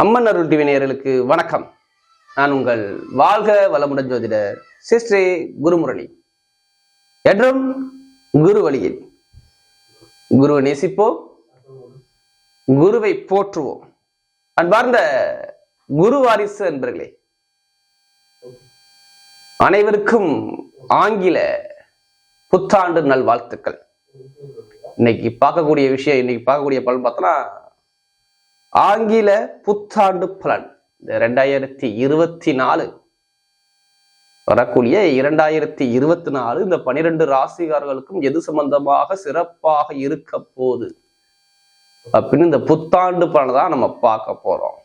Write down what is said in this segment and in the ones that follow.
அம்மன் அருள் டிவினியர்களுக்கு வணக்கம். நான் உங்கள் வாழ்க வளமுடன் ஜோதிடர் சிஸ்ரீ குருமுரளி. என்றும் குரு வழியில் குருவை நேசிப்போம் குருவை போற்றுவோம். அன்பார்ந்த குரு வாரிசு என்பர்களே அனைவருக்கும் ஆங்கில புத்தாண்டு நல்வாழ்த்துக்கள். இன்னைக்கு பார்க்கக்கூடிய விஷயம் இன்னைக்கு பார்க்கக்கூடிய பலன் பார்த்தோன்னா ஆங்கில புத்தாண்டு பலன். இந்த ரெண்டாயிரத்தி இருபத்தி நாலு வரக்கூடிய இரண்டாயிரத்தி இருபத்தி நாலு இந்த பனிரெண்டு ராசிகாரர்களுக்கும் எது சம்பந்தமாக சிறப்பாக இருக்க போகுது? அப்படின்னு இந்த புத்தாண்டு பலனை தான் நம்ம பார்க்க போறோம்.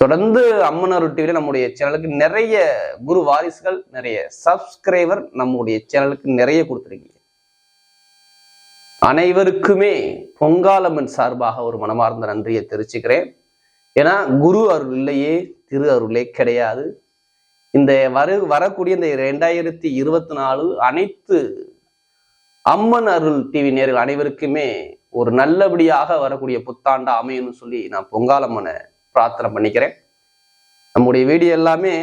தொடர்ந்து அம்மனர் டிவியில நம்முடைய சேனலுக்கு நிறைய குரு வாரிசுகள் நிறைய சப்ஸ்கிரைபர் நம்முடைய சேனலுக்கு நிறைய கொடுத்துருக்கீங்க. அனைவருக்குமே பொங்காலம்மன் சார்பாக ஒரு மனமார்ந்த நன்றியை தெரிவிச்சுக்கிறேன். ஏன்னா குரு அருள் இல்லையே திரு அருளே கிடையாது. இந்த வரு வரக்கூடிய இந்த ரெண்டாயிரத்தி இருபத்தி நாலு அனைத்து அம்மன் அருள் டிவி நேர்கள் அனைவருக்குமே ஒரு நல்லபடியாக வரக்கூடிய புத்தாண்டா அமையணும்னு சொல்லி நான் பொங்காலம்மனை பிரார்த்தனை பண்ணிக்கிறேன். நம்முடைய வீடியோ எல்லாமே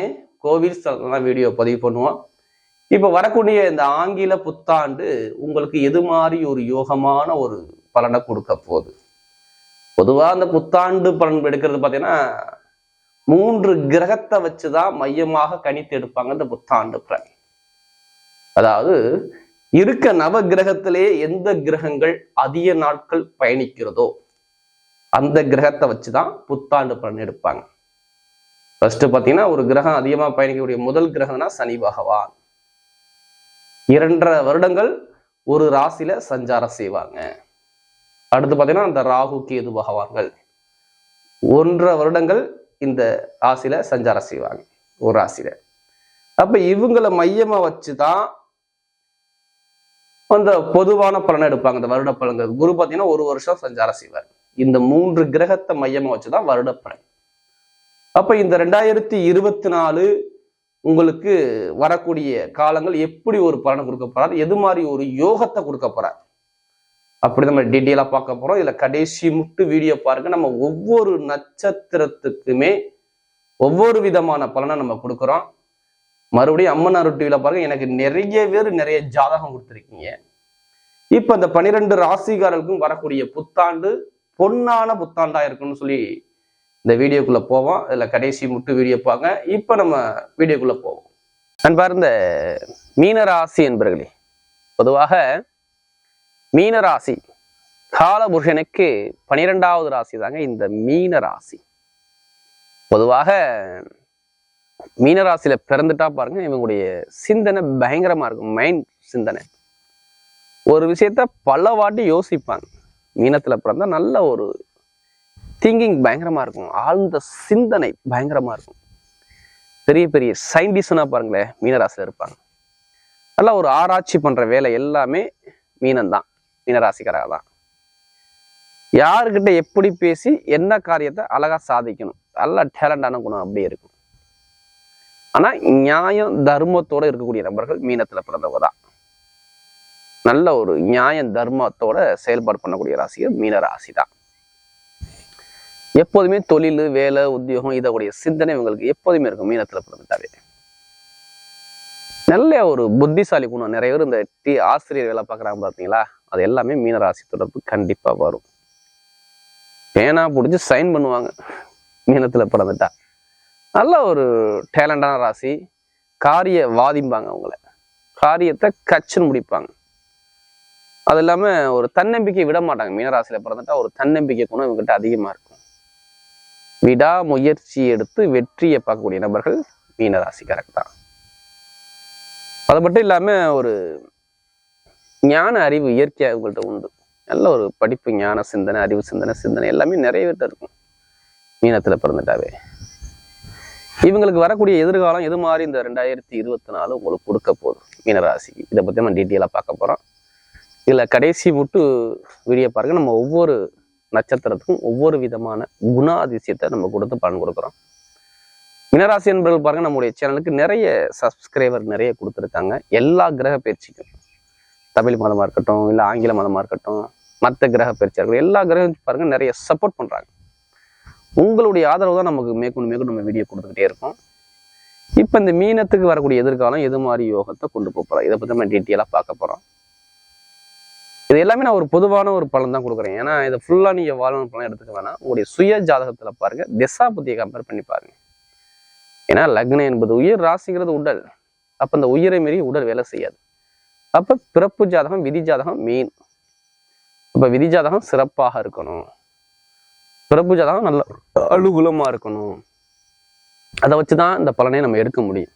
கோவில் ஸ்தலத்துல வீடியோ பதிவு பண்ணுவோம். இப்போ வரக்கூடிய இந்த ஆங்கில புத்தாண்டு உங்களுக்கு எது மாதிரி ஒரு யோகமான ஒரு பலனை கொடுக்க போகுது? பொதுவாக அந்த புத்தாண்டு பலன் எடுக்கிறது பார்த்தீங்கன்னா மூன்று கிரகத்தை வச்சு தான் மையமாக கணித்து எடுப்பாங்க இந்த புத்தாண்டு பலன். அதாவது இருக்க நவ கிரகத்திலே எந்த கிரகங்கள் அதிக நாட்கள் பயணிக்கிறதோ அந்த கிரகத்தை வச்சு தான் புத்தாண்டு பலன் எடுப்பாங்க. ஃபர்ஸ்ட் பார்த்தீங்கன்னா ஒரு கிரகம் அதிகமாக பயணிக்கக்கூடிய முதல் கிரகம்னா சனி பகவான். இரண்டரை வருடங்கள் ஒரு ராசியில சஞ்சாரம் செய்வாங்க. அடுத்து பார்த்தீங்கன்னா அந்த ராகு கேது பகவான்கள் ஒன்றரை வருடங்கள் இந்த ராசியில சஞ்சாரம் செய்வாங்க ஒரு ராசியில. அப்ப இவங்களை மையமா வச்சுதான் அந்த பொதுவான பலனை எடுப்பாங்க. இந்த வருட பலன்கள் குரு பார்த்தீங்கன்னா ஒரு வருஷம் சஞ்சாரம் செய்வார். இந்த மூன்று கிரகத்தை மையமா வச்சுதான் வருட பலன் அப்ப இந்த ரெண்டாயிரத்தி இருபத்தி நாலு உங்களுக்கு வரக்கூடிய காலங்கள் எப்படி ஒரு பலனை கொடுக்க போறாரு? எது மாதிரி ஒரு யோகத்தை கொடுக்க போறார்? அப்படி நம்ம டீட்டெயிலாக பார்க்க போறோம். இதில் கடைசி முட்டு வீடியோ பாருங்க. நம்ம ஒவ்வொரு நட்சத்திரத்துக்குமே ஒவ்வொரு விதமான பலனை நம்ம கொடுக்குறோம். மறுபடியும் அம்மனார் டிவியில் பாருங்க. எனக்கு நிறைய பேர் நிறைய ஜாதகம் கொடுத்துருக்கீங்க. இப்போ இந்த பனிரெண்டு ராசிகாரர்களுக்கும் வரக்கூடிய புத்தாண்டு பொன்னான புத்தாண்டா இருக்குன்னு சொல்லி இந்த வீடியோக்குள்ள போவோம். இதில் கடைசி முட்டு வீடியோ பாங்க இப்ப நம்ம வீடியோக்குள்ள போவோம். அன்பார்ந்த மீனராசி என்பர்களே பொதுவாக மீனராசி காலபுருஷனுக்கு பனிரெண்டாவது ராசி தாங்க இந்த மீன ராசி பொதுவாக மீனராசியில பிறந்துட்டா பாருங்க இவங்களுடைய சிந்தனை பயங்கரமா இருக்கும். மைண்ட் சிந்தனை. ஒரு விஷயத்த பல வாட்டி யோசிப்பாங்க. மீனத்துல பிறந்தா நல்ல ஒரு திங்கிங் பயங்கரமா இருக்கும். ஆழ்ந்த சிந்தனை பயங்கரமா இருக்கும். பெரிய பெரிய சயின்டிஸ்ட்னா பாருங்களேன் மீனராசியில் இருப்பாங்க. நல்லா ஒரு ஆராய்ச்சி பண்ற வேலை எல்லாமே மீனம்தான். மீனராசிக்காராக தான். யாருக்கிட்ட எப்படி பேசி என்ன காரியத்தை அழகா சாதிக்கணும்? நல்ல டேலண்டான குணம் அப்படியே இருக்கும். ஆனா நியாயம் தர்மத்தோட இருக்கக்கூடிய நபர்கள் மீனத்துல பிறந்தவங்க தான். நல்ல ஒரு நியாயம் தர்மத்தோட செயல்பாடு பண்ணக்கூடிய ராசிகள் மீன ராசி தான். எப்போதுமே தொழில் வேலை உத்தியோகம் இதோடைய சிந்தனை இவங்களுக்கு எப்போதுமே இருக்கும் மீனத்துல பிறந்துட்டாவே நல்ல ஒரு புத்திசாலி குணம். நிறைய பேர் இந்த டி ஆசிரியர் வேலை பார்க்குறாங்க பார்த்தீங்களா? அது எல்லாமே மீனராசி தொடர்பு கண்டிப்பா வரும். பேனா பிடிச்சி சைன் பண்ணுவாங்க. மீனத்துல பிறந்துட்டா நல்ல ஒரு டேலண்டான ராசி. காரிய வாதிம்பாங்க அவங்கள. காரியத்தை கச்சுன்னு முடிப்பாங்க. அது இல்லாம ஒரு தன்னம்பிக்கை விட மாட்டாங்க மீனராசியில பிறந்துட்டா ஒரு தன்னம்பிக்கை குணம் இவங்ககிட்ட அதிகமா இருக்கும். விடா முயற்சி எடுத்து வெற்றியை பார்க்கக்கூடிய நபர்கள் மீனராசிக்காரங்க தான் அது மட்டும் இல்லாம ஒரு ஞான அறிவு இயற்கையாக உங்கள்கிட்ட உண்டு. நல்ல ஒரு படிப்பு ஞான சிந்தனை அறிவு சிந்தனை சிந்தனை எல்லாமே நிறைய பேர்ட்ட இருக்கும். மீனத்தில் பிறந்துட்டாவே. இவங்களுக்கு வரக்கூடிய எதிர்காலம் எது மாதிரி இந்த ரெண்டாயிரத்தி இருபத்தி நாலு உங்களுக்கு கொடுக்க போதும் மீனராசிக்கு இதை பத்தி நம்ம டீட்டெயிலாக பார்க்க போகிறோம் இதில் கடைசி முட்டு வீடியோ பாருங்கள் நம்ம ஒவ்வொரு நட்சத்திரத்துக்கும் ஒவ்வொரு விதமான குணாதிசயத்தை நம்ம கொடுத்து பலன் கொடுக்குறோம். மினராசி என்பவர்கள் பாருங்க நம்முடைய சேனலுக்கு நிறைய சப்ஸ்கிரைபர் நிறைய கொடுத்துருக்காங்க. எல்லா கிரக பயிற்சிக்கும். தமிழ் மதமா இருக்கட்டும் இல்லை ஆங்கில மதமா இருக்கட்டும் மற்ற கிரக பயிற்சியாளர்கள் எல்லா கிரகம் பாருங்க நிறைய சப்போர்ட் பண்றாங்க. உங்களுடைய ஆதரவு தான் நமக்கு மேற்கொண்டு மேற்கொண்டு நம்ம வீடியோ கொடுத்துக்கிட்டே இருக்கோம். இப்போ இந்த மீனத்துக்கு வரக்கூடிய எதிர்காலம் எது மாதிரி யோகத்தை கொண்டு போகிறோம் இதை பற்றி நம்ம டீட்டெயிலாக பார்க்க போகிறோம் இது எல்லாமே நான் ஒரு பொதுவான ஒரு பலன் தான் கொடுக்குறேன். ஏன்னா இதை ஃபுல்லாக நீங்கள் வாழணும் பலன் எடுத்துக்க வேணாம். உங்களுடைய சுய ஜாதகத்தில் பாருங்க. திசா புத்தியை கம்பேர் பண்ணி பாருங்க. ஏன்னா லக்னம் என்பது உயிர் ராசிங்கிறது உடல். அப்போ இந்த உயிரை மீறி உடல் வேலை செய்யாது. அப்போ பிறப்பு ஜாதகம் விதி ஜாதகம் மெயின் இப்போ விதி ஜாதகம் சிறப்பாக இருக்கணும். பிறப்பு ஜாதகம் நல்ல அனுகூலமாக இருக்கணும். அதை வச்சு தான் இந்த பலனை நம்ம எடுக்க முடியும்.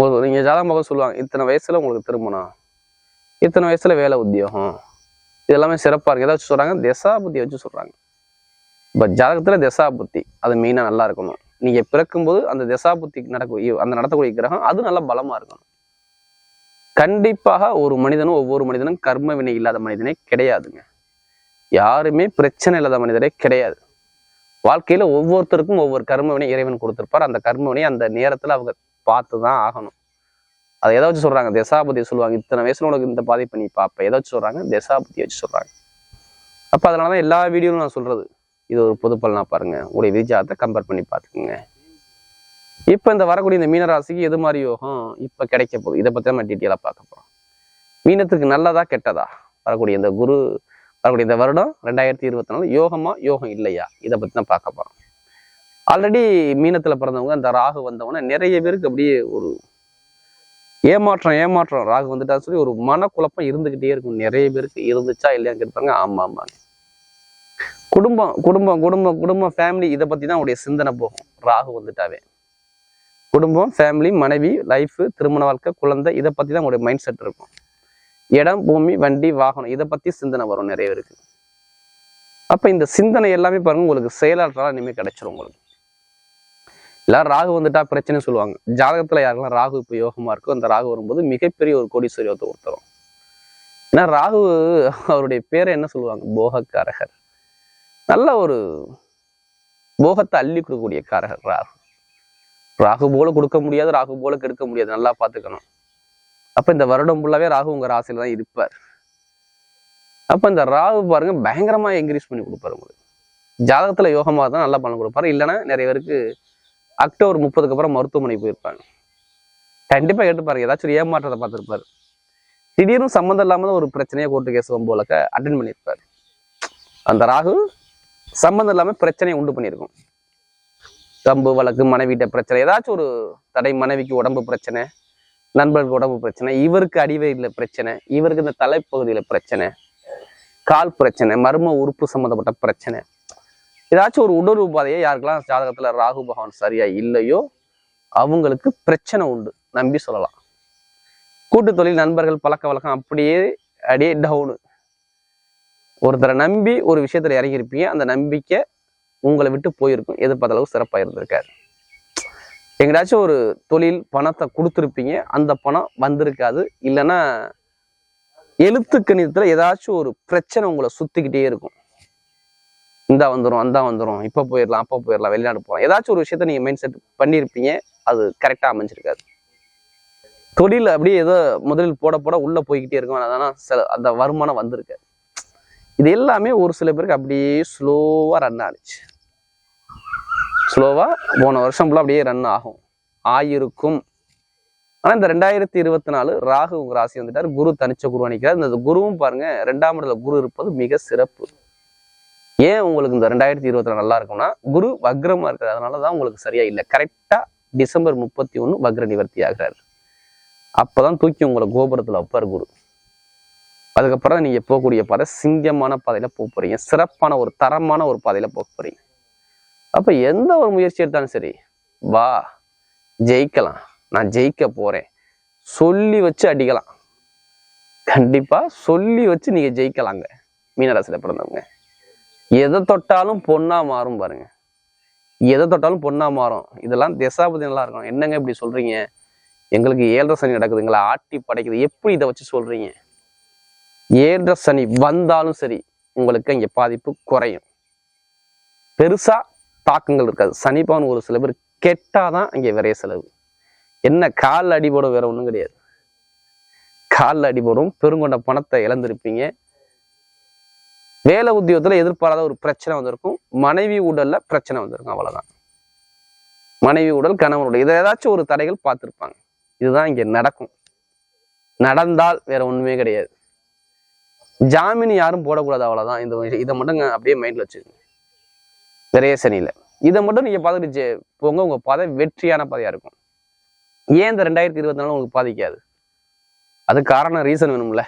ஒரு நீங்கள் ஜாதகம் பார்க்க சொல்லுவாங்க இத்தனை வயசுல உங்களுக்கு திருமணம்? இத்தனை வயசுல வேலை உத்தியோகம். இது எல்லாமே சிறப்பாக இருக்கு. வச்சு சொல்றாங்க? திசா புத்தி வச்சு சொல்றாங்க. இப்போ ஜாதகத்தில் திசா புத்தி அது மெயினாக நல்லா இருக்கணும். நீங்க பிறக்கும்போது அந்த திசா புத்தி நடக்க அந்த நடத்தக்கூடிய கிரகம் அது நல்லா பலமா இருக்கணும். கண்டிப்பாக ஒரு மனிதனும் ஒவ்வொரு மனிதனும் கர்ம வினை இல்லாத மனிதனே கிடையாதுங்க. யாருமே பிரச்சனை இல்லாத மனிதரே கிடையாது. வாழ்க்கையில ஒவ்வொருத்தருக்கும் ஒவ்வொரு கர்ம வினை இறைவன் கொடுத்துருப்பார். அந்த கர்ம வினை அந்த நேரத்துல அவங்க பார்த்து தான் ஆகணும். அதை ஏதாச்சும் சொல்கிறாங்க தசாபதியை சொல்லுவாங்க இத்தனை வயசுல உனக்கு இந்த பாதிப்பு நீ பார்ப்ப. ஏதாச்சும் சொல்கிறாங்க தசாபதி வச்சு சொல்கிறாங்க அப்போ அதனால தான் எல்லா வீடியோவும் நான் சொல்கிறது இது ஒரு பொது பலனா பாருங்க. உங்களுடைய விஜாத்தை கம்பேர் பண்ணி பார்த்துக்குங்க. இப்போ இந்த வரக்கூடிய இந்த மீனராசிக்கு எது மாதிரி யோகம் இப்போ கிடைக்க போகுது? இதை பற்றி நம்ம டீட்டெயிலாக பார்க்க போகிறோம் மீனத்துக்கு நல்லதா கெட்டதா? வரக்கூடிய இந்த குரு வரக்கூடிய இந்த வருடம் ரெண்டாயிரத்தி இருபத்தி நாலு யோகமா யோகம் இல்லையா? இதை பற்றி தான் பார்க்க போகிறோம் ஆல்ரெடி மீனத்தில் பிறந்தவங்க அந்த ராகு வந்தவங்க நிறைய பேருக்கு அப்படியே ஒரு ஏமாற்றம் ஏமாற்றம். ராகு வந்துட்டா சொல்லி ஒரு மனக்குழப்பம் இருந்துகிட்டே இருக்கும். நிறைய பேருக்கு இருந்துச்சா இல்லையான்னு கேட்பாங்க ஆமா ஆமாங்க. குடும்பம் குடும்பம் குடும்பம் குடும்பம் ஃபேமிலி இதை பத்தி தான் உடைய சிந்தனை போகும். ராகு வந்துட்டாவே. குடும்பம் ஃபேமிலி மனைவி லைஃப் திருமண வாழ்க்கை குழந்தை இதை பத்தி தான் உங்களுடைய மைண்ட் செட் இருக்கும். இடம் பூமி வண்டி வாகனம் இதை பத்தி சிந்தனை வரும் நிறைய பேருக்கு. அப்ப இந்த சிந்தனை எல்லாமே பாருங்க உங்களுக்கு செயலாற்றலாம் இனிமேல் கிடைச்சிரும் உங்களுக்கு. எல்லாரும் ராகு வந்துட்டா பிரச்சனை சொல்லுவாங்க. ஜாதகத்தில் யாருக்கெல்லாம் ராகு இப்போ யோகமா இருக்கோ அந்த ராகு வரும்போது மிகப்பெரிய ஒரு கோடீஸ்வரி ஒருத்தர் ஒருத்தரும். ஏன்னா ராகு அவருடைய பேரை என்ன சொல்லுவாங்க? போகக்காரகர். நல்ல ஒரு போகத்தை அள்ளி கொடுக்கக்கூடிய காரகர் ராகு. ராகு போல கொடுக்க முடியாது ராகு போல கெடுக்க முடியாது. நல்லா பார்த்துக்கணும். அப்ப இந்த வருடம் ஃபுல்லாவே ராகு உங்க ராசியில் தான் இருப்பார். அப்ப இந்த ராகு பாருங்க பயங்கரமா என்கரேஜ் பண்ணி கொடுப்பாரு உங்களுக்கு. ஜாதகத்தில் யோகமா தான் நல்லா பண்ண கொடுப்பாரு. இல்லைன்னா நிறைய பேருக்கு அக்டோபர் முப்பதுக்கு அப்புறம் மருத்துவமனை போயிருப்பாங்க. கண்டிப்பாக கேட்டு ஏதாச்சும் ஒரு ஏமாற்றத்தை பார்த்துருப்பாரு. திடீர்னு சம்மந்தம் இல்லாம தான் ஒரு பிரச்சனையை கோர்ட்டு கேஸ் போலக்க அட்டன் பண்ணியிருப்பாரு. அந்த ராகு சம்மந்தம் இல்லாம பிரச்சனையை உண்டு பண்ணியிருக்கும். கம்பு வழக்கு மனைவிட்ட பிரச்சனை ஏதாச்சும் ஒரு தடை மனைவிக்கு உடம்பு பிரச்சனை நண்பர்களுக்கு உடம்பு பிரச்சனை இவருக்கு அடிவயில பிரச்சனை இவருக்கு இந்த தலைப்பகுதியில பிரச்சனை கால் பிரச்சனை மர்ம உறுப்பு சம்மந்தப்பட்ட பிரச்சனை ஏதாச்சும் ஒரு உடல் உபாதையை யாருக்கெல்லாம் ஜாதகத்துல ராகு பகவான் சரியா இல்லையோ அவங்களுக்கு பிரச்சனை உண்டு. நம்பி சொல்லலாம். கூட்டு தொழில் நண்பர்கள் பழக்க வழக்கம் அப்படியே அப்படியே டவுனு ஒருத்தரை நம்பி ஒரு விஷயத்துல இறங்கியிருப்பீங்க. அந்த நம்பிக்கை உங்களை விட்டு போயிருக்கும். எதிர்பார்த்த அளவு சிறப்பாக இருந்திருக்காரு எங்கேயாச்சும் ஒரு தொழில் பணத்தை கொடுத்துருப்பீங்க. அந்த பணம் வந்திருக்காது. இல்லைன்னா எழுத்து கணிதத்தில் ஏதாச்சும் ஒரு பிரச்சனை உங்களை சுத்திக்கிட்டே இருக்கும். இந்தா வந்துடும் அந்த வந்துடும் இப்போ போயிடலாம் அப்போ போயிடலாம் வெளிநாடு போகலாம் ஏதாச்சும் ஒரு விஷயத்த நீங்கள் மைண்ட் செட் பண்ணியிருப்பீங்க அது கரெக்டாக அமைஞ்சிருக்காது. தொழில் அப்படியே ஏதோ முதலில் போட போட உள்ளே போய்கிட்டே இருக்கும். அதனால் சில அந்த வருமானம் வந்திருக்காது இது எல்லாமே ஒரு சில பேருக்கு அப்படியே ஸ்லோவாக ரன் ஆனிச்சு. ஸ்லோவாக போன வருஷம் ஃபுல்லாக அப்படியே ரன் ஆகும். ஆயிருக்கும். ஆனால் இந்த ரெண்டாயிரத்தி இருபத்தி நாலு ராகு உங்க ராசி வந்துட்டார். குரு தனிச்ச குரு அணிக்கிறார் இந்த குருவும் பாருங்க ரெண்டாம் இடத்துல குரு இருப்பது மிக சிறப்பு. ஏன் உங்களுக்கு இந்த ரெண்டாயிரத்தி இருபத்தி நல்லா இருக்கும்னா குரு வக்ரமாக இருக்கிறது அதனால தான் உங்களுக்கு சரியா இல்லை. கரெக்டாக டிசம்பர் முப்பத்தி ஒன்று வக்ர நிவர்த்தி ஆகிறார். அப்பதான் தூக்கி உங்களை கோபுரத்தில் வைப்பார் குரு. அதுக்கப்புறம் நீங்கள் போகக்கூடிய பாதை சிங்கமான பாதையில் போக போகிறீங்க சிறப்பான ஒரு தரமான ஒரு பாதையில் போக போகிறீங்க அப்போ எந்த ஒரு முயற்சி எடுத்தாலும் சரி வா ஜெயிக்கலாம். நான் ஜெயிக்க போகிறேன் சொல்லி வச்சு அடிக்கலாம். கண்டிப்பாக சொல்லி வச்சு நீங்கள் ஜெயிக்கலாங்க. மீனராசியில் பிறந்தவங்க. எதை தொட்டாலும் பொண்ணாக மாறும் பாருங்க. எதை தொட்டாலும் பொண்ணாக மாறும். இதெல்லாம் திசாபதி நல்லா இருக்கும் என்னங்க இப்படி சொல்றீங்க? எங்களுக்கு ஏழரை சனி நடக்குதுங்களா? ஆட்டி படைக்குது. எப்படி இதை வச்சு சொல்றீங்க? ஏழரை சனி வந்தாலும் சரி உங்களுக்கு இங்கே பாதிப்பு குறையும். பெருசா தாக்கங்கள் இருக்காது. சனிப்பான் ஒரு சில பேர் கெட்டாதான் இங்கே விரைய செலவு. என்ன கால் அடிபடும் வேற ஒன்றும் கிடையாது. காலில் அடிபடும் பெருங்கொண்ட பணத்தை இழந்திருப்பீங்க. வேலை உத்தியோகத்துல எதிர்பாராத ஒரு பிரச்சனை வந்திருக்கும். மனைவி உடல்ல பிரச்சனை வந்திருக்கும் அவ்வளவுதான். மனைவி உடல் கணவன் உடல் இதை ஏதாச்சும் ஒரு தடைகள் பார்த்துருப்பாங்க. இதுதான் இங்க நடக்கும். நடந்தால் வேற ஒண்ணுமே கிடையாது. ஜாமீன் யாரும் போடக்கூடாது அவ்வளவுதான். இந்த இதை மட்டும் அப்படியே மைண்ட்ல வச்சுக்கோங்க. நிறைய சனியில. இதை மட்டும் நீங்க பார்த்துட்டு போங்க. உங்க பாதை வெற்றியான பாதையா இருக்கும். ஏன் இந்த ரெண்டாயிரத்தி இருபத்தி நாலு உங்களுக்கு பாதிக்காது? அது காரணம் ரீசன் வேணும்ல.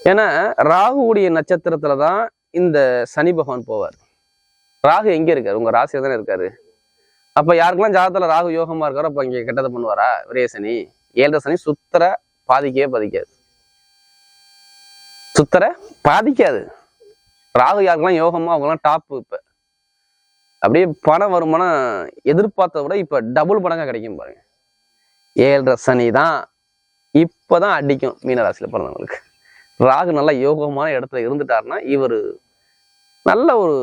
ஏன்னா ராகுவுடைய நட்சத்திரத்துல தான் இந்த சனி பகவான் போவார். ராகு எங்க இருக்காரு? உங்க ராசியில தானே இருக்காரு. அப்ப யாருக்கெல்லாம் ஜாதகத்துல ராகு யோகமா இருக்காரோ அப்ப இங்க கெட்டதை பண்ணுவாரா? விரைய சனி. ஏழரை சனி சுத்தர பாதிக்கவே பாதிக்காது. சுத்தர பாதிக்காது. ராகு யாருக்கெல்லாம் யோகமா அவங்கெல்லாம் டாப் இப்ப. அப்படியே பண வருமானம் எதிர்பார்த்ததை விட இப்ப டபுள் மடங்கா கிடைக்கும் பாருங்க. ஏழரை சனி தான் இப்பதான் அடிக்கும் மீனராசியில பிறந்தவங்களுக்கு. ராகு நல்ல யோகமான இடத்துல இருந்துட்டாருன்னா இவர் நல்ல ஒரு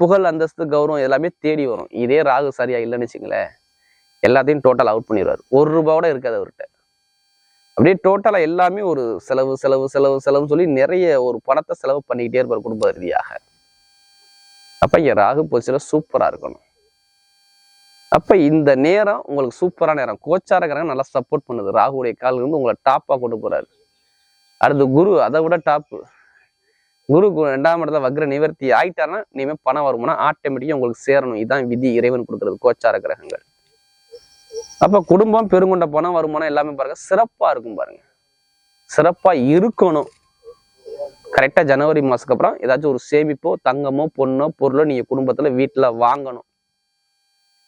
புகழ் அந்தஸ்து கௌரவம் எல்லாமே தேடி வரும். இதே ராகு சரியா இல்லைன்னு வச்சுங்களேன் எல்லாத்தையும் டோட்டல் அவுட் பண்ணிடுவார். ஒரு ரூபாவோட இருக்காது அவர்கிட்ட. அப்படியே டோட்டலாக எல்லாமே ஒரு செலவு செலவு செலவு செலவுன்னு சொல்லி நிறைய ஒரு பணத்தை செலவு பண்ணிக்கிட்டே இருப்பார் குடும்ப ரீதியாக. அப்போ இங்கே ராகு பொசிஷன்ல சூப்பராக இருக்கணும். அப்போ இந்த நேரம் உங்களுக்கு சூப்பரான நேரம். கோச்சாரக்காரங்க நல்லா சப்போர்ட் பண்ணுது. ராகுடைய கால் இருந்து உங்களை டாப்பாக கொண்டு போகிறாரு அடுத்து குரு அதை விட டாப்பு குரு ரெண்டாம் இடத்துல வக்ர நிவர்த்தி ஆயிட்டாருன்னா இனிமேல் பணம் வருமானா ஆட்டோமேட்டிக்காக உங்களுக்கு சேரணும். இதான் விதி இறைவன் கொடுக்கறது கோச்சார கிரகங்கள். அப்போ குடும்பம் பெருங்கொண்ட பணம் வருமானம் எல்லாமே பாருங்க சிறப்பா இருக்கும் பாருங்க. சிறப்பா இருக்கணும். கரெக்டா ஜனவரி மாசத்துக்கு அப்புறம் ஏதாச்சும் ஒரு சேமிப்போ தங்கமோ பொண்ணோ பொருளோ நீங்கள் குடும்பத்துல வீட்டுல வாங்கணும்.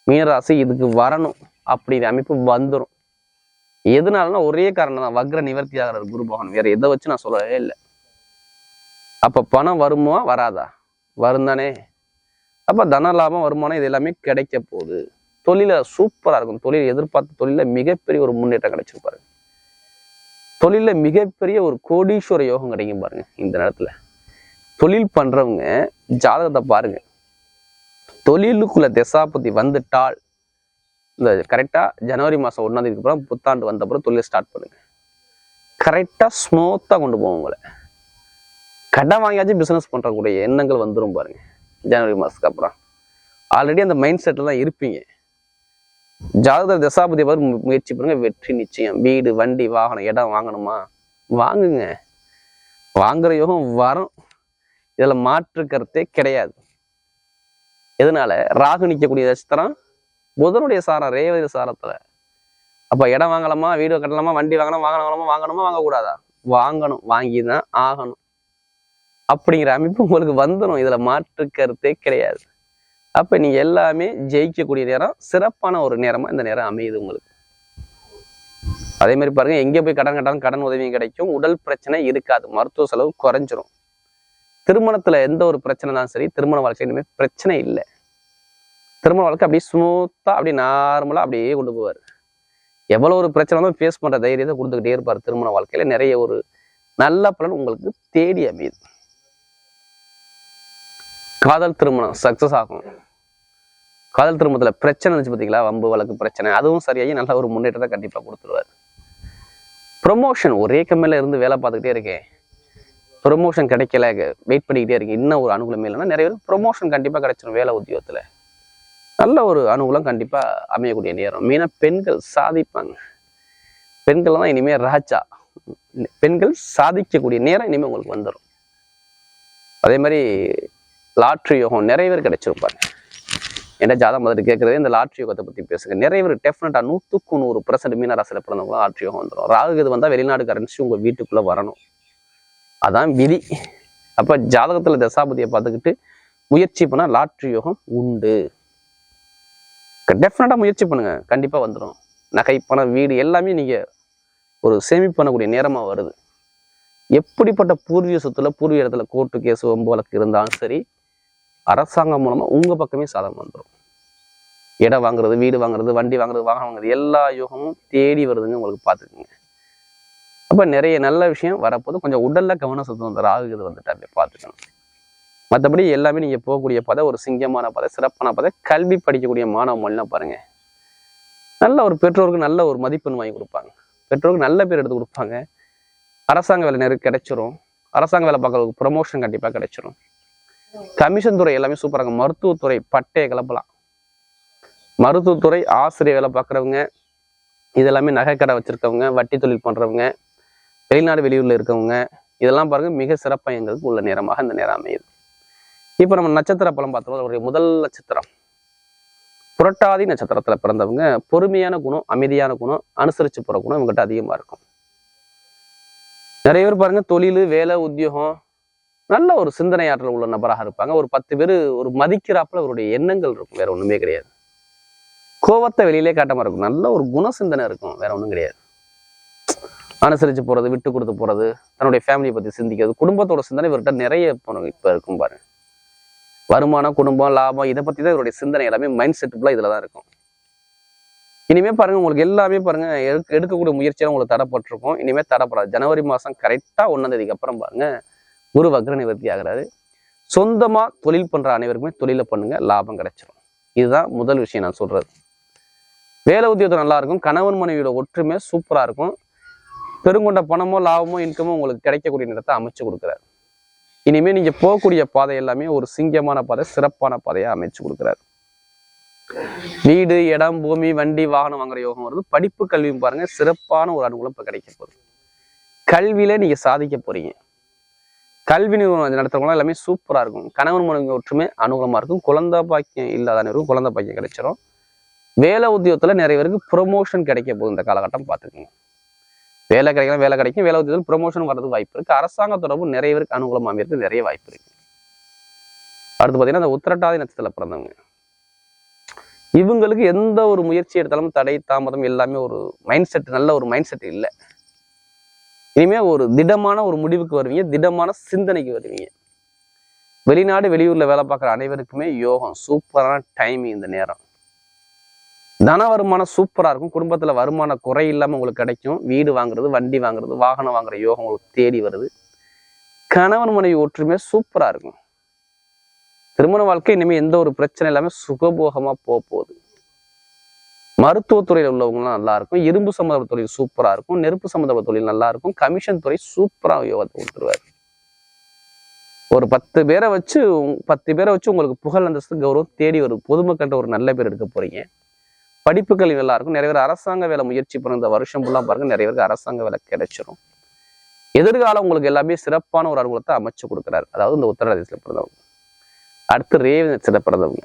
மீனராசி இதுக்கு வரணும். அப்படிங்கிற அமைப்பு வந்துடும் எதனாலனா ஒரே காரணம் தான் வக்ர நிவர்த்தி ஆகிறார் குரு பகவான். வேற எதை வச்சு நான் சொல்லவே இல்லை. அப்ப பணம் வருமா? வராதா? வரும் தானே அப்ப தன லாபம் வருமானம் இது எல்லாமே கிடைக்க போகுது. தொழில சூப்பரா இருக்கும். தொழில் எதிர்பார்த்த தொழில மிகப்பெரிய ஒரு முன்னேற்றம் கிடைச்சிருப்பாரு தொழில மிகப்பெரிய ஒரு கோடீஸ்வர யோகம் கிடைக்கும் பாருங்க இந்த நேரத்துல. தொழில் பண்றவங்க ஜாதகத்தை பாருங்க. தொழிலுக்குள்ள திசாபதி வந்துட்டால் இந்த கரெக்டா ஜனவரி மாதம் ஒன்றாந்தேதிக்கு அப்புறம் புத்தாண்டு வந்த அப்புறம் தொழில் ஸ்டார்ட் பண்ணுங்க. கரெக்டா ஸ்மூத்தாக கொண்டு போவோம் உங்களை. கடன் வாங்கியாச்சும் பிசினஸ் பண்றக்கூடிய எண்ணங்கள் வந்துரும் பாருங்க ஜனவரி மாசத்துக்கு அப்புறம். ஆல்ரெடி அந்த மைண்ட் செட்டில் தான் இருப்பீங்க. ஜாதக தசாபதி பார்த்து முயற்சி பண்ணுங்க வெற்றி நிச்சயம். வீடு வண்டி வாகனம் இடம் வாங்கணுமா? வாங்குங்க. வாங்குற யோகம் வரும். இதுல மாற்று கருத்தே கிடையாது. எதனால? ராகு நிற்கக்கூடிய நட்சத்திரம் புதனுடைய சாரம் ரேவதி சாரத்துல. அப்ப இடம் வாங்கலாமா வீடு கட்டலாமா வண்டி வாங்கணும் வாங்கணுமா வாங்கணுமா வாங்கக்கூடாதா? வாங்கணும் வாங்கி தான் ஆகணும். அப்படிங்கிற அமைப்பு உங்களுக்கு வந்துடும் இதுல மாற்று கருத்தே கிடையாது. அப்ப நீங்க எல்லாமே ஜெயிக்கக்கூடிய நேரம் சிறப்பான ஒரு நேரமா இந்த நேரம் அமையுது உங்களுக்கு. அதே மாதிரி பாருங்க எங்க போய் கடன் கட்டாலும் கடன் உதவியும் கிடைக்கும். உடல் பிரச்சனை இருக்காது. மருத்துவ செலவு குறைஞ்சிரும். திருமணத்துல எந்த ஒரு பிரச்சனைனாலும் சரி திருமண வாழ்க்கை இனிமேல் பிரச்சனை இல்லை. திருமண வாழ்க்கை அப்படியே ஸ்மூத்தாக அப்படியே நார்மலாக அப்படியே கொண்டு போவார். எவ்வளோ ஒரு பிரச்சனை வந்தாலும் ஃபேஸ் பண்ணுற தைரியத்தை கொடுத்துக்கிட்டே இருப்பார் திருமண வாழ்க்கையில். நிறைய ஒரு நல்ல பலன் உங்களுக்கு தேடி அமையுது. காதல் திருமணம் சக்ஸஸ் ஆகும். காதல் திருமணத்தில் பிரச்சனை இருந்துச்சு பார்த்தீங்களா வம்பு வழக்கு பிரச்சனை. அதுவும் சரியாகி நல்ல ஒரு முன்னேற்றத்தை கண்டிப்பாக கொடுத்துருவார். ப்ரொமோஷன் ஒரே கம்மியில் இருந்து வேலை பார்த்துக்கிட்டே இருக்கேன் ப்ரொமோஷன் கிடைக்கல. வெயிட் பண்ணிக்கிட்டே இருக்கேன் இன்னும் ஒரு அனுகூலமே இல்லைன்னா நிறைய பேர் ப்ரொமோஷன் கண்டிப்பாக கிடைச்சிடும் வேலை உத்தியோகத்தில். நல்ல ஒரு அனுகூலம் கண்டிப்பாக அமையக்கூடிய நேரம். மெயினாக பெண்கள் சாதிப்பாங்க. பெண்கள் தான் இனிமேல் ராஜா. பெண்கள் சாதிக்கக்கூடிய நேரம் இனிமேல் உங்களுக்கு வந்துடும் அதே மாதிரி லாட்ரி யோகம் நிறைய பேர் கிடைச்சிருப்பாங்க. என்ன ஜாதகம் முதல்ல கேட்குறதே? இந்த லாட்ரி யோகத்தை பற்றி பேசுங்க. நிறைய பேர் டெஃபினட்டாக நூற்றுக்கு நூறு பர்சன்ட் மீனராசியில் பிறந்தவங்க லாட்ரி யோகம் வந்துடும் ராகு இது வந்தால் வெளிநாடு கரன்சி உங்கள் வீட்டுக்குள்ளே வரணும். அதான் விதி. அப்போ ஜாதகத்தில் தசாபதியை பார்த்துக்கிட்டு முயற்சி பண்ணால் லாட்ரி யோகம் உண்டு. டெஃபினட்டாக முயற்சி பண்ணுங்க. கண்டிப்பாக வந்துடும் நகை பணம் வீடு எல்லாமே நீங்கள் ஒரு சேமிப்பு பண்ணக்கூடிய நேரமாக வருது. எப்படிப்பட்ட பூர்வீக சொத்துல பூர்வீக இடத்துல கோர்ட்டு கேஸ் ஒம்பு வழக்கு இருந்தாலும் சரி அரசாங்கம் மூலமாக உங்கள் பக்கமே சாதகம் வந்துடும் இடம் வாங்குறது வீடு வாங்குறது வண்டி வாங்குறது வாகனம் வாங்குறது எல்லா யோகமும் தேடி வருதுங்க உங்களுக்கு பார்த்துக்குங்க. அப்போ நிறைய நல்ல விஷயம் வரப்போது கொஞ்சம் உடலில் கவனம் சுத்தம் வந்து ராகு வந்துட்டு அப்படியே பார்த்துக்கணும். மற்றபடி எல்லாமே நீங்கள் போகக்கூடிய பதை ஒரு சிங்கமான பதை சிறப்பான பதை கல்வி படிக்கக்கூடிய மாணவ மொழிலாம் பாருங்கள் நல்ல ஒரு பெற்றோருக்கு நல்ல ஒரு மதிப்பெண் வாங்கி கொடுப்பாங்க. பெற்றோருக்கு நல்ல பேர் எடுத்து கொடுப்பாங்க. அரசாங்க வேலை நிறைய கிடைச்சிரும். அரசாங்க வேலை பார்க்கறதுக்கு ப்ரொமோஷன் கண்டிப்பாக கிடைச்சிரும். கமிஷன் துறை எல்லாமே சூப்பராக இருக்கும். மருத்துவத்துறை பட்டையை கிளப்பலாம். மருத்துவத்துறை ஆசிரியர் வேலை பார்க்குறவங்க இதெல்லாமே நகைக்கடை வச்சுருக்கவங்க வட்டி தொழில் பண்ணுறவங்க வெளிநாடு வெளியூரில் இருக்கவங்க இதெல்லாம் பாருங்கள் மிக சிறப்பாக எங்களுக்கு உள்ள நேரமாக இந்த நேரம் அமையுது. இப்போ நம்ம நட்சத்திர பலம் பார்த்தோம்னா அவருடைய முதல் நட்சத்திரம். புரட்டாதி நட்சத்திரத்துல பிறந்தவங்க பொறுமையான குணம் அமைதியான குணம் அனுசரிச்சு போற குணம் இவங்ககிட்ட அதிகமா இருக்கும். நிறைய பேர் பாருங்க தொழில் வேலை உத்தியோகம் நல்ல ஒரு சிந்தனை ஆற்றல் உள்ள நபராக இருப்பாங்க. ஒரு பத்து பேர் ஒரு மதிக்கிறாப்புல அவருடைய எண்ணங்கள் இருக்கும். வேற ஒண்ணுமே கிடையாது. கோவத்தை வெளியிலே காட்டாம இருக்கும். நல்ல ஒரு குண சிந்தனை இருக்கும். வேற ஒன்றும் கிடையாது. அனுசரிச்சு போறது விட்டு கொடுத்து போறது தன்னுடைய ஃபேமிலியை பத்தி சிந்திக்கிறது குடும்பத்தோட சிந்தனை இவர்கிட்ட நிறைய இப்போ இப்ப இருக்கும் பாருங்க. வருமானம் குடும்பம் லாபம் இதை பற்றி தான் இவருடைய சிந்தனை எல்லாமே மைண்ட் செட் ஃபுல்லாக தான் இருக்கும். இனிமே பாருங்க உங்களுக்கு எல்லாமே பாருங்க எடுக்க- எடுக்கக்கூடிய முயற்சியெல்லாம் உங்களுக்கு தடப்பட்டிருக்கும். இனிமே தடப்படாது. ஜனவரி மாதம் கரெக்டாக ஒன்றாந்தேதிக்கு அப்புறம் பாருங்க குரு வக்ர நிவர்த்தி ஆகிறாரு. சொந்தமாக தொழில் பண்ணுற அனைவருக்குமே தொழிலை பண்ணுங்க லாபம் கிடைச்சிரும். இதுதான் முதல் விஷயம் நான் சொல்கிறது வேலை உத்தியோகம் நல்லா இருக்கும் கணவன் மனைவியோட ஒற்றுமை சூப்பராக இருக்கும். பெருங்கொண்ட பணமோ லாபமோ இன்கமோ உங்களுக்கு கிடைக்கக்கூடிய நேரத்தை அமைச்சு கொடுக்குறாரு. இனிமேல் நீங்க போகக்கூடிய பாதை எல்லாமே ஒரு சிங்கமான பாதை சிறப்பான பாதையாக அமைச்சு கொடுக்குறாரு. வீடு இடம் பூமி வண்டி வாகனம் வாங்குற யோகம் வருது. படிப்பு கல்வியும் பாருங்க சிறப்பான ஒரு அனுகூலம் இப்போ கிடைக்க போகுது. கல்வியில நீங்க சாதிக்க போறீங்க. கல்வி நிறுவனம் நடத்துறவங்க எல்லாமே சூப்பரா இருக்கும். கணவன் மனைவி ஒற்றுமை அனுகூலமா இருக்கும். குழந்தை பாக்கியம் இல்லாத அனைவருக்கும் குழந்தை பாக்கியம் கிடைச்சிரும். வேலை உத்தியோகத்துல நிறைய பேருக்கு ப்ரொமோஷன் கிடைக்க போகுது இந்த காலகட்டம் பார்த்துக்கோங்க. வேலை கிடைக்கலாம் வேலை கிடைக்கும். வேலை உத்தியோகத்தில் ப்ரொமோஷன் வர்றதுக்கு வாய்ப்பு இருக்கு. அரசாங்க தொடர்பு நிறைய பேருக்கு அனுகூலமாக அமையறதுக்கு நிறைய வாய்ப்பு இருக்கு. அடுத்து பார்த்தீங்கன்னா அந்த உத்திரட்டாதி நட்சத்திரத்தில் பிறந்தவங்க. இவங்களுக்கு எந்த ஒரு முயற்சி எடுத்தாலும் தடை தாமதம் எல்லாமே ஒரு மைண்ட் செட் நல்ல ஒரு மைண்ட் செட் இல்லை. இனிமே ஒரு திடமான ஒரு முடிவுக்கு வருவீங்க. திடமான சிந்தனைக்கு வருவீங்க. வெளிநாடு வெளியூர்ல வேலை பார்க்குற அனைவருக்குமே யோகம். சூப்பரான டைமிங் இந்த நேரம். தன வருமானம் சூப்பரா இருக்கும். குடும்பத்துல வருமான குறை இல்லாம உங்களுக்கு கிடைக்கும். வீடு வாங்குறது வண்டி வாங்குறது வாகனம் வாங்குற யோகம் உங்களுக்கு தேடி வருது. கணவன் மனைவி ஒற்றுமை சூப்பரா இருக்கும். திருமண வாழ்க்கை இனிமே எந்த ஒரு பிரச்சனை இல்லாம சுகபோகமா போக போகுது. மருத்துவத்துறையில் உள்ளவங்கலாம் நல்லா இருக்கும். இரும்பு சம்மந்தப்பட்ட தொழில் சூப்பரா இருக்கும். நெருப்பு சம்மந்தப்பட்ட தொழில் நல்லா இருக்கும். கமிஷன் துறை சூப்பரா யோகத்தை கொடுத்துருவாரு. ஒரு பத்து பேரை வச்சு பத்து பேரை வச்சு உங்களுக்கு புகழ் அந்தஸ்து கௌரவம் தேடி வரும் பொதுமக்கள்கிட்ட ஒரு நல்ல பேர் எடுக்க போறீங்க. படிப்புகள் எல்லாருக்கும் இருக்கும் நிறைய பேர் அரசாங்க வேலை முயற்சி பண்ண இந்த வருஷம் ஃபுல்லாக பாருங்க. நிறைய பேருக்கு அரசாங்க வேலை கிடைச்சிரும். எதிர்காலம் உங்களுக்கு எல்லாமே சிறப்பான ஒரு அனுகூலத்தை அமைச்சு கொடுக்குறாரு. அதாவது இந்த உத்தரப்பிரதேசத்தில் பிறந்தவங்க. அடுத்து ரேவதி நட்சத்திரத்தில் பிறந்தவங்க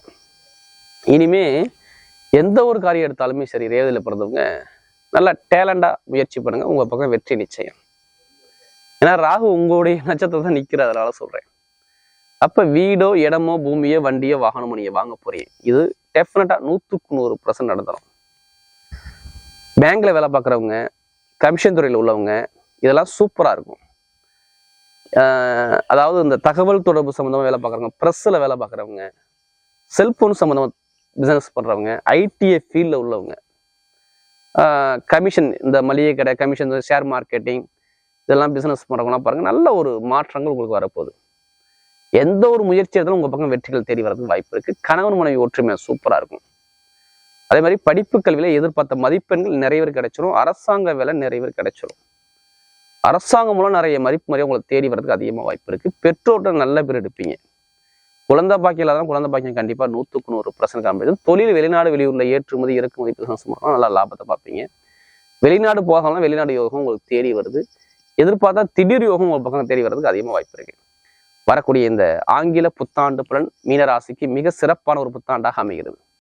இனிமே எந்த ஒரு காரியம் எடுத்தாலுமே சரி ரேவதியில் பிறந்தவங்க நல்லா டேலண்டாக முயற்சி பண்ணுங்க. உங்கள் பக்கம் வெற்றி நிச்சயம். ஏன்னா ராகு உங்களுடைய நட்சத்திரத்தை நிற்கிற அதனால சொல்கிறேன் அப்போ வீடோ இடமோ பூமியோ வண்டியோ வாகனமோ நீங்கள் வாங்க போறீங்க. இது டெஃபினட்டாக நூற்றுக்கு நூறு பர்சன்ட் நடந்துடும் பேங்க்ல வேலை பார்க்குறவங்க கமிஷன் துறையில் உள்ளவங்க இதெல்லாம் சூப்பராக இருக்கும். அதாவது இந்த தகவல் தொடர்பு சம்மந்தமாக வேலை பார்க்குறவங்க ப்ரெஸ்ஸில் வேலை பார்க்குறவங்க செல்ஃபோன் சம்மந்தமாக பிஸ்னஸ் பண்ணுறவங்க ஐடிஐ ஃபீல்டில் உள்ளவங்க கமிஷன் இந்த மளிகை கடை கமிஷன் ஷேர் மார்க்கெட்டிங் இதெல்லாம் பிஸ்னஸ் பண்ணுறவங்களாம் பாருங்கள் நல்ல ஒரு மாற்றங்கள் உங்களுக்கு வரப்போகுது. எந்த ஒரு முயற்சி எடுத்தாலும் உங்கள் பக்கம் வெற்றிகள் தேடி வரதுக்கு வாய்ப்பு இருக்கு. கணவன் மனைவி ஒற்றுமை சூப்பரா இருக்கும். அதே மாதிரி படிப்பு கல்வியில எதிர்பார்த்த மதிப்பெண்கள் நிறைய பேர் கிடைச்சிரும். அரசாங்க வேலை நிறைய பேர் கிடைச்சிரும். அரசாங்கம் மூலம் நிறைய மதிப்பு முறையை உங்களுக்கு தேடி வரதுக்கு அதிகமாக வாய்ப்பு இருக்கு. பெற்றோர்கிட்ட நல்ல பேர் எடுப்பீங்க. குழந்தை பாக்கியம் இல்லாத குழந்தை பாக்கியம் கண்டிப்பா நூற்றுக்கு நூறு பர்சன்ட் காமிப்பது தொழில் வெளிநாடு வெளியூரில் ஏற்றுமதி இறக்குமதி பிசினஸ் பண்ணலாம் நல்லா லாபத்தை பார்ப்பீங்க. வெளிநாடு போகலாம் வெளிநாடு யோகம் உங்களுக்கு தேடி வருது. எதிர்பார்த்தா திடீர் யோகம் உங்கள் பக்கம் தேடி வர்றதுக்கு அதிகமாக வாய்ப்பு இருக்கு. வரக்கூடிய இந்த ஆங்கில புத்தாண்டு பலன் மீனராசிக்கு மிக சிறப்பான ஒரு புத்தாண்டாக அமைகிறது.